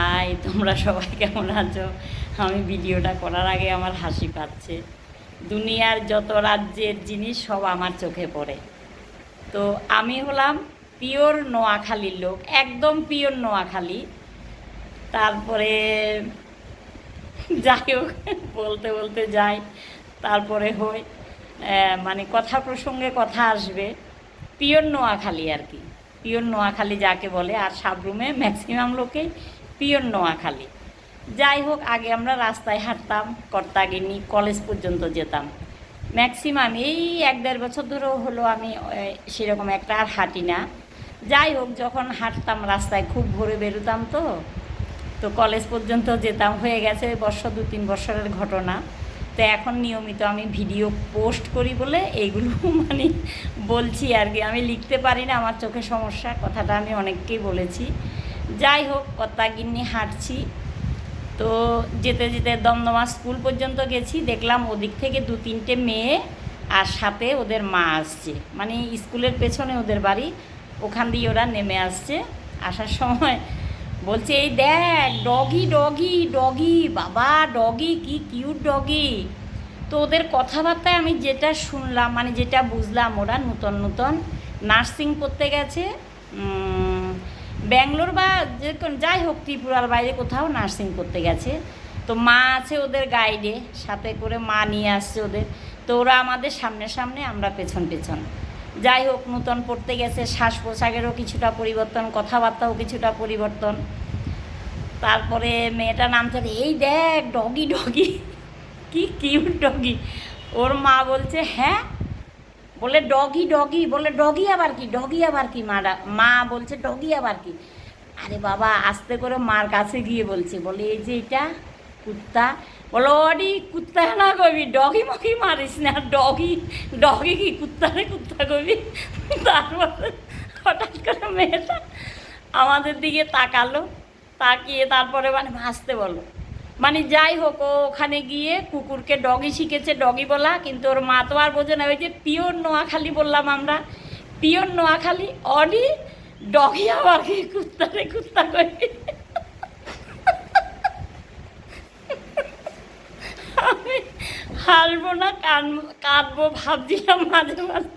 High, তোমরা সবাই কেমন আছো? আমি ভিডিওটা করার আগে আমার হাসি পাচ্ছে। দুনিয়ার যত রাজ্যের জিনিস সব আমার চোখে পড়ে। তো আমি হলাম পিওর নোয়াখালীর লোক, একদম পিওর নোয়াখালী। তারপরে যাই হোক, বলতে বলতে যাই, তারপরে হই মানে কথা প্রসঙ্গে কথা আসবে। পিওর নোয়াখালী আর কি। পিওর নোয়াখালী যাকে বলে, আর সাবরুমে ম্যাক্সিমাম লোকেই পিওর নোয়াখালী। যাই হোক, আগে আমরা রাস্তায় হাঁটতাম, কর্তাগিনি কলেজ পর্যন্ত যেতাম। ম্যাক্সিমাম এই এক দেড় বছর ধরেও হলো আমি সেরকম একটা আর হাঁটি না। যাই হোক, যখন হাঁটতাম রাস্তায়, খুব ভোরে বেরোতাম তো। তো কলেজ পর্যন্ত যেতাম, হয়ে গেছে বর্ষ, দু তিন বছরের ঘটনা। তো এখন নিয়মিত আমি ভিডিও পোস্ট করি বলে এইগুলো মানে বলছি আর কি। আমি লিখতে পারি না, আমার চোখে সমস্যা, কথাটা আমি অনেককেই বলেছি। যাই হোক কত্তাগিন্নি হাঁটছি। তো যেতে যেতে দমদমা স্কুল পর্যন্ত গেছি, দেখলাম ওদিক থেকে দু তিনটে মেয়ে আর সাথে ওদের মা আসছে। মানে স্কুলের পেছনে ওদের বাড়ি, ওখান দিয়ে ওরা নেমে আসছে। আসার সময় বলছে, এই দেখ, ডগি ডগি ডগি, বাবা, ডগি, কি কিউট ডগি। তো ওদের কথাবার্তায় আমি যেটা শুনলাম মানে যেটা বুঝলাম, ওরা নূতন নূতন নার্সিং করতে গেছে। ব্যাঙ্গালোর বা যে যাই হোক ত্রিপুরার বাইরে কোথাও নার্সিং করতে গেছে। তো মা আছে ওদের গাইডে সাথে করে মা নিয়ে আসছে ওদের। তো ওরা আমাদের সামনে সামনে, আমরা পেছন পেছন। যাই হোক, নূতন পড়তে গেছে শ্বাস পোশাকেরও কিছুটা পরিবর্তন, কথাবার্তাও কিছুটা পরিবর্তন। তারপরে মেয়েটা নাম থাকে এই দেখ ডগি ডগি কি কিউট ডগি ওর মা বলছে হ্যাঁ বলে ডগি ডগি বলে ডগি আবার কি, ডগি আবার কি, মারা, মা বলছে ডগি আবার কি। আরে বাবা, আস্তে করে মার কাছে গিয়ে বলছে, বলে এই যে এটা কুত্তা, বলো অডি কুত্তা না কবি, ডগি মগি মারিস না, ডগি ডগি কি কুত্তা রে কুত্তা কবি? তারপর হঠাৎ করে মেয়েটা আমাদের দিকে তাকালো, তাকিয়ে তারপরে মানে ভাসতে বলো মানে যাই হোক ওখানে গিয়ে কুকুরকে ডগি শিখেছে ডগি বলা, কিন্তু ওর মা তো আর বোঝে না। ওই যে পিওর নোয়াখালী বললাম আমরা। পিওর নোয়াখালী অডি ডগি আবার কি কুত্তা রে কুত্তা কবি আমি হাসবো না, কান কাঁদবো, ভাবছিলাম মাঝে মাঝে।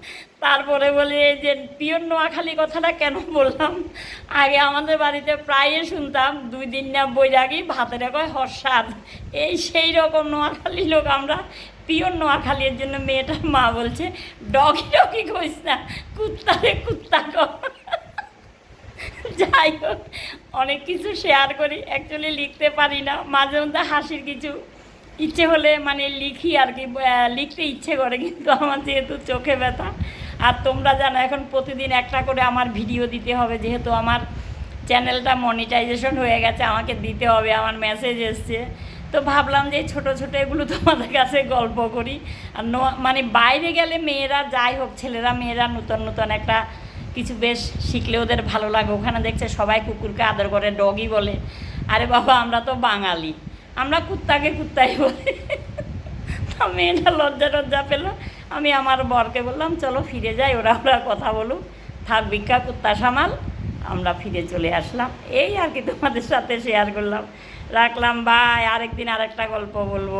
তারপরে বলি, এই যে পিওর নোয়াখালী কথাটা কেন বললাম? আগে আমাদের বাড়িতে প্রায় শুনতাম, দুই দিন না বৈরাগী, ভাতের কয় হর্ষাদ এই সেই রকম নোয়াখালী লোক আমরা, পিওর নোয়াখালীর জন্য মেয়েটার মা বলছে, ডগি ডগি কইস না, কুত্তা রে কুত্তা যাই হোক, অনেক কিছু শেয়ার করি অ্যাকচুয়ালি লিখতে পারি না, মাঝে মধ্যে হাসির কিছু। ইচ্ছে হলে মানে লিখি আর কি লিখতে ইচ্ছে করে, কিন্তু আমার যেহেতু চোখে ব্যথা আর তোমরা জানো, এখন প্রতিদিন একটা করে আমার ভিডিও দিতে হবে, যেহেতু আমার চ্যানেলটা মনিটাইজেশন হয়ে গেছে, আমাকে দিতে হবে, আমার মেসেজ এসছে। তো ভাবলাম যে ছোট ছোট এগুলো তোমাদের কাছে গল্প করি। আর নো- মানে বাইরে গেলে মেয়েরা যাই হোক, ছেলেরা মেয়েরা নতুন নতুন একটা কিছু বেশ শিখলে ওদের ভালো লাগে। ওখানে দেখছে সবাই কুকুরকে আদর করে ডগই বলে। আরে বাবা, আমরা তো বাঙালি। আমরা কুত্তাকে কুত্তাই বলি। তা মেয়েটা লজ্জা টজ্জা পেল। আমি আমার বরকে বললাম, চলো ফিরে যাই, ওরা ওরা কথা বলুক। থাক ভিক্ষা, কুত্তা সামাল, আমরা ফিরে চলে আসলাম। এই আর কি তোমাদের সাথে শেয়ার করলাম। রাখলাম বাই আরেকদিন আরেকটা গল্প বলব।